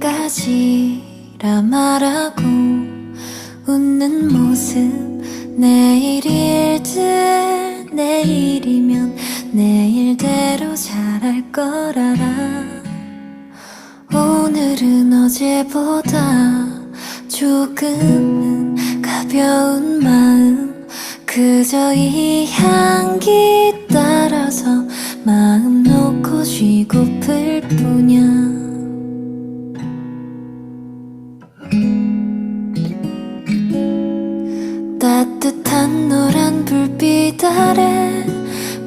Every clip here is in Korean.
여기까지라 말하고 웃는 모습 내일 일들 내일이면 내일대로 잘할 걸 알아 오늘은 어제보다 조금은 가벼운 마음 그저 이 향기 따라서 마음 놓고 쉬고플 뿐이야 따뜻한 노란 불빛 아래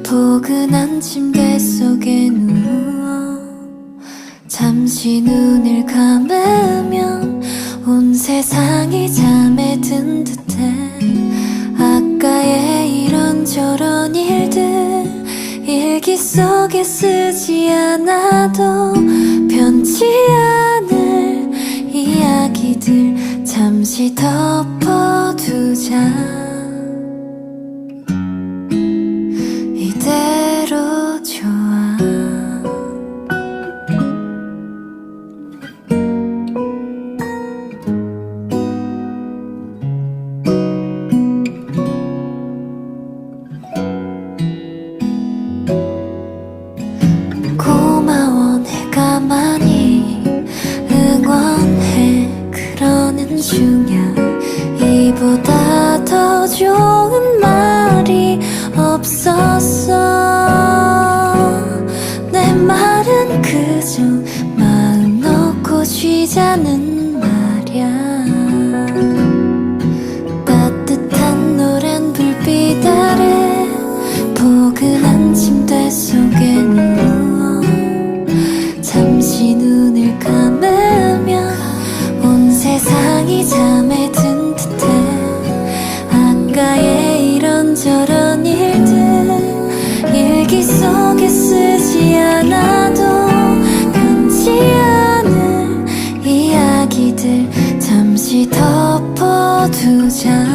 포근한 침대 속에 누워 잠시 눈을 감으면 온 세상이 잠에 든 듯해. 아까의 이런저런 일들 일기 속에 쓰지 않아도 변치 않을 이야기들 잠시 덮어 家。 좋은 말이 없었어 내 말은 그저 마음 놓고 쉬자는 말이야 出家。